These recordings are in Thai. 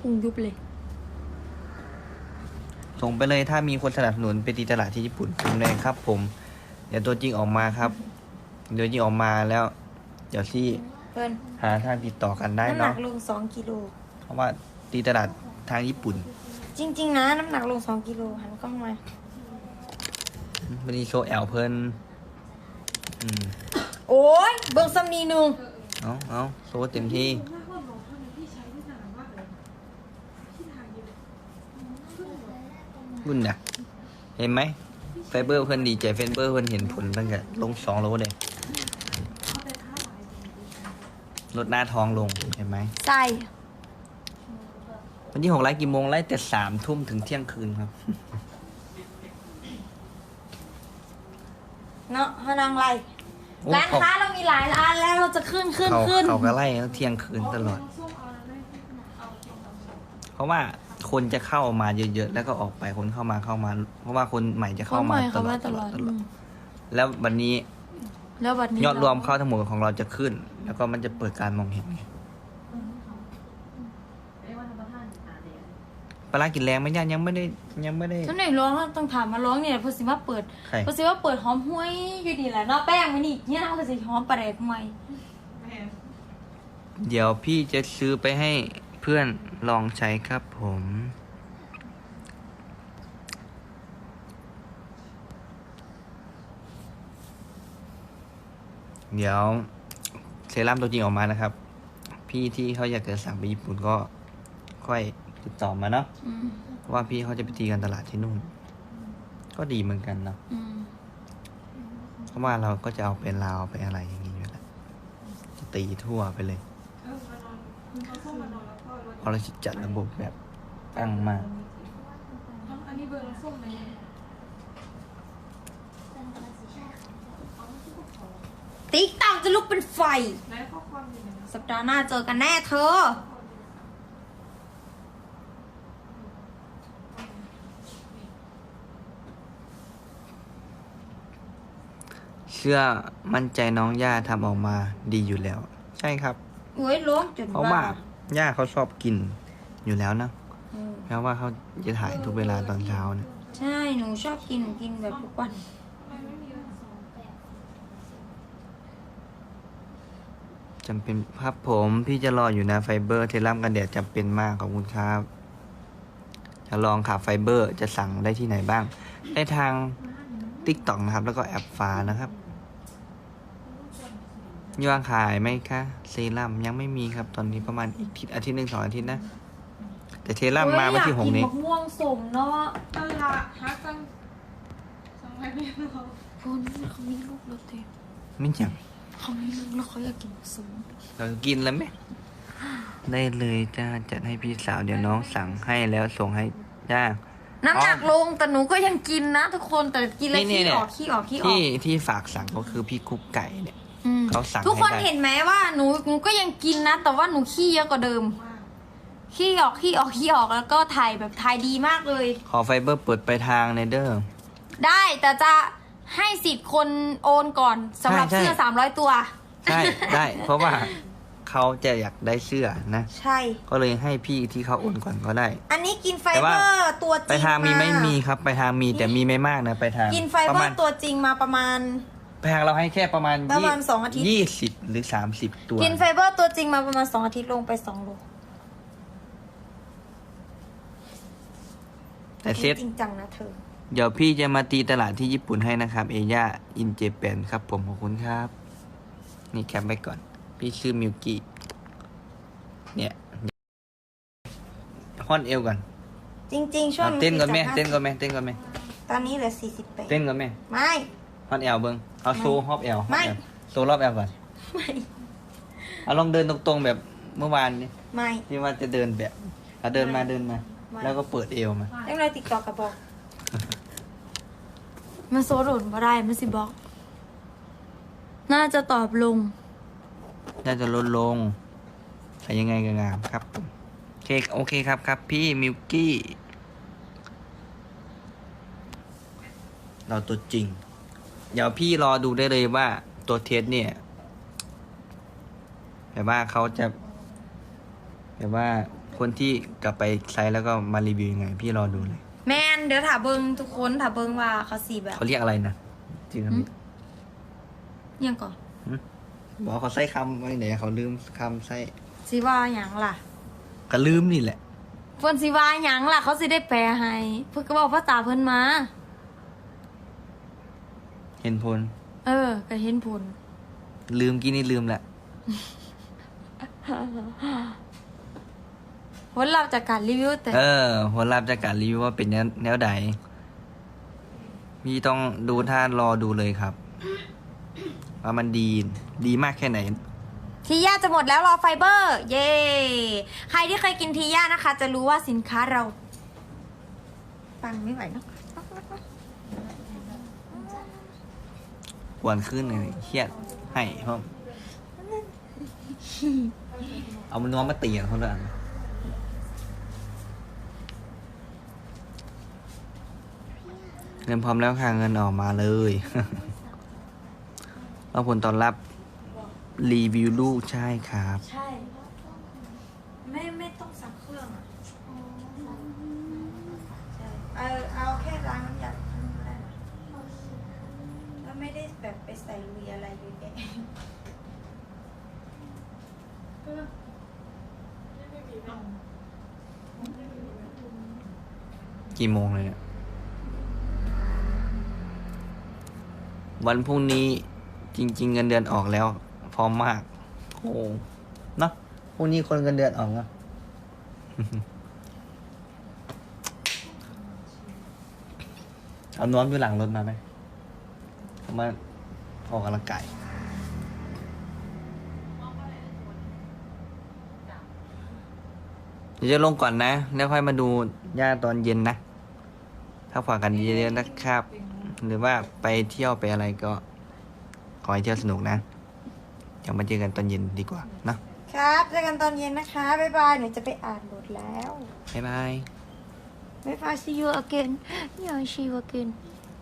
พุงยุบเลย ส่งไปเลยถ้ามีคนสนับสนุนไปตีตลาดที่ญี่ปุ่นผมเลยครับ ผม เดี๋ยวตัวจริงออกมาครับ เดี๋ยวจริงออกมาแล้ว เดี๋ยวที่เพิ่นหาทางติดต่อกันได้น้ำหนัเนาะกลงสองกิโล เพราะว่าตีตลาดทางญี่ปุ่นจริง ๆ นะ น้ำหนักลงสองกิโลหันกล้องมา วันนี้โชว์แอลเพิ่นอืมโอ้ยเบิ่งซ้ำนีหนึ่งเอาเอาโชว์เต็มที่ บุญนะเห็นไหมไฟเบอร์เพิ่นดีใจไฟเบอร์เพิ่นเห็นผลตั้งแต่ลงสองโลเลยลดหน้าท้องลงเห็นไหมใส่วันที่หกไลฟ์กี่โมงไลฟ์แต่สามทุ่มถึงเที่ยงคืนครับ เนาะฮานางไรโอ้ร้านเขาค้าเรามีหลายร้านแล้วเราจะขึ้นขึ้นเขาขึ้น เขาก็ไล่เที่ยงคืนตลอด เพราะว่า คนจะเข้ามาเยอะๆแล้วก็ออกไปคนเข้ามาเข้ามา เพราะว่าคนใหม่จะเข้ามาใหตเขาลอมาดตตลลออดดตอืลอดมแล้ววันนี้ แล้วบัดนี้ยอดรวมเข้าทั้งหมดของเราจะขึ้น แล้วก็มันจะเปิดการมองเห็นไงปลาร้ากินแรงไหมยังยังไม่ได้ยังไม่ได้ฉันไหนร้องแล้วต้องถามมาร้องเนี่ยเพอสิว่าเปิดใครเพอสิว่าเปิดหอมห้วยอยู่ดีแหละเนาะแป้งมันนี่เนี่ยเราก็สิหอมปลาแดกใหม่เดี๋ยวพี่จะซื้อไปให้ เพื่อนลองใช้ครับผม เดี๋ยวเซรั่มตัวจริงออกมานะครับ พี่ที่เขาอยากจะสั่งไปญี่ปุ่นก็ค่อยติดต่อมาเนาะอืมเพราะว่าพี่เขาจะไปตีกันตลาดที่นู่น ก็ดีเหมือนกันเนาะอืมเพราะว่าเราก็จะเอาไปลาวไปอะไรอย่างนี้อยู่แล้วจะตีทั่วไปเลยเพ ราะเราจะจัดระบบแบบตั้งมากอันนี้เบอร์ส้มไหมติ๊กตอกจะลุกเป็นไฟไลฟ์ข้อความอยู่ไหนนะสัปดาห์หน้าเจอกันแน่เธอ เชื่อมั่นใจน้องย่าทำออกมาดีอยู่แล้ว ใช่ครับโอ้ยร้องจนเพราะว่า ย่าเขาชอบกินอยู่แล้วนะอืมเพราะว่าเขาจะถ่ายทุกเวลาตอนเช้านะใช่หนูชอบกินหนูกินแบบทุกวัน จำเป็นครับผมพี่จะรออยู่นะไฟเบอร์เทรั่มกันแดดจำเป็นมากขอบคุณครับ จะลองขับไฟเบอร์จะสั่งได้ที่ไหนบ้าง ได้ทาง t ิ k t o k นะครับ แล้วก็แอปฟ้านะครับ มีวางขายไหมคะ เซรั่มยังไม่มีครับตอนนี้ประมาณอีกทิศอาทิตย์หนึ่งสองอาทิตย์นะ แต่เทรั่มมาวันที่หกนี้โอ้ยอยากกินมะม่วงสมเนาะนั่นละฮักจังสองพันเดียวคนเขามีลูกแล้วเต็มไม่อยากเขามีลูกแล้วเขาอยากกินสมเรากินแล้วไหมได้เลยจ้าจัดให้พี่สาวเดี๋ยวน้องสั่งให้แล้วส่งให้จ้าน้ำหนักลงแต่หนูก็ยังกินนะ ทุกคนแต่กินแล้วนี่ขี้เนี่อยอกขี้ออกขี้ออที่กที่ฝากสั่งก็คือพี่คุกไก่เนี่ยอืม เขาสั่งทุกคนให้ได้เห็นไหมว่าหนูหนูก็ยังกินนะ แต่ว่าหนูขี้เยอะกว่าเดิม ขี้ออกขี้ออกขี้ออกแล้วก็ถ่ายแบบถ่ายดีมากเลย ขอไฟเบอร์เปิดไปทางในเดอร์ได้แต่จะให้สิทธิ์คนโอนก่อนสำหรับใช่ใช่เสื้อสามร้อยตัว ใช่ได้ เพราะว่าเขาจะอยากได้เสื้อนะ ใช่ ก็เลยให้พี่ที่เขาโอนก่อนก็ได้ อันนี้กินไฟแต่เบว่าอร์ตัวจริงไปทางมีไม่มีาครับ ไปทางมีแต่มีไม่มากนะ ไปทางกินไฟประเบอมาณร์ตัวจริงมาประมาณ ไปทางเราให้แค่ประมาณประมาณสองอาทิตย์ ยี่สิบหรือสามสิบตัว กินไฟเบอร์ตัวจริงมาประมาณสองอาทิตย์ลงไปสองโลแต่เซตจริงจังนะเธอ เดี๋ยวพี่จะมาตีตลาดที่ญี่ปุ่นให้นะครับ เอย่าอินเจแปนครับผมขอบคุณครับ นี่แคปไว้ก่อน พี่ชื่อมิวกิเนี่ยฮอนเอวก่อน จริง ๆ ช่วงเอาเต้นก่อนไหมสี่สิบเต้นก่อนไหมเต้นก่อนไหมตอนนี้เหลือสี่สิบแปดเต้นก่อนไหมไม่ ฮอนเอวเบิ้งเอาโซฮอบเอวไม่ โซรอบเอวก่อนไม่ เอาลองเดินตรงๆแบบเมื่อวานนี่ไม่ ที่ว่าจะเดินแบบเอาเดินมาเดินมา ไม่ แล้วก็เปิดเอวมาเรื่องอะไรติดต่อกับบอก มันโซดนบ่ได้มันสิบอก น่าจะตอบลง น่าจะลดลงแต่ยังไงก็งามครับผมโอเคโอเคครับครับ พี่มิวกี้ เราตัวจริง เดี๋ยวพี่รอดูได้เลยว่าตัวเทสเนี่ยแบบว่าเขาจะแบบว่าคนที่กลับไปไซต์แล้วก็มารีวิวยังไง พี่รอดูเลย แมนเดี๋ยวถาเบิงทุกคนถาเบิงว่าเขาสีแบบเขาเรียกอะไรนะจริงๆหืมยังก่อนบอกเขาใส่คำไว้ไหนเขาลืมคำใส่สีว่าหยังล่ะ ก็ลืมนี่แหละเพิ่นสิว่าหยังล่ะ เขาสิได้แปลให้ เพิ่นก็บอกภาษาเพิ่นมา เห็นพลเออ ก็เห็นผล ลืมกี้นี่ลืมแหละ ผลลัพธ์จากการรีวิวแต่ เออผลลัพธ์จากการรีวิวว่าเป็นแนวแนวใดพี่ต้องดูท่ารอดูเลยครับ ว่ามันดีดีมากแค่ไหน ทีย่าจะหมดแล้วรอไฟเบอร์ เย้ใครที่เคยกินทีย่านะคะ จะรู้ว่าสินค้าเรา ปังไม่ไหวเนอะ กวนขึ้นเลยเครียดให้เพราะเอามันน้อมมาตีกันคนละอันเงินพร้อมแล้วค่ะเงินออกมาเลยว่าผลตอบรับรีวิวลูกใช่ครับ ใช่ ไม่ไม่ต้องสั่งเครื่องอะใช่เอาเอาแค่ล้างน้ำยาทำก็ได้นะแล้วไม่ได้แบบไปใส่ลุยอะไรเยอะแยะ กี่โมงเลยเนี่ย วันพรุ่งนี้จริง ๆ เงินเดือนออกแล้ว พร้อมมาก โอ้เนาะพรุ่งนี้คนเงินเดือนออกเนาะเอาน้อมอยู่หลังรถมาไหมเอามาออกกำลังกาย ดี๋ยวจะลงก่อนนะ แล้วค่อยมาดูย่าตอนเย็นนะถ้าผ่อนกันเยอะๆนะครับ หรือว่าไปเที่ยวไปอะไรก็ ขอให้เที่ยวสนุกนะเดี๋ยวมาเจอกันตอนเย็นดีกว่าเนอะครับเจอกันตอนเย็นนะคะบ๊ายบายหนูจะไปอ่านบทแล้วบ๊ายบายบ๊ายบาย see you again yeah see you again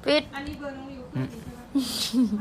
ปิดอันนี้เบอร์น้องอยู่คือใช่ไหม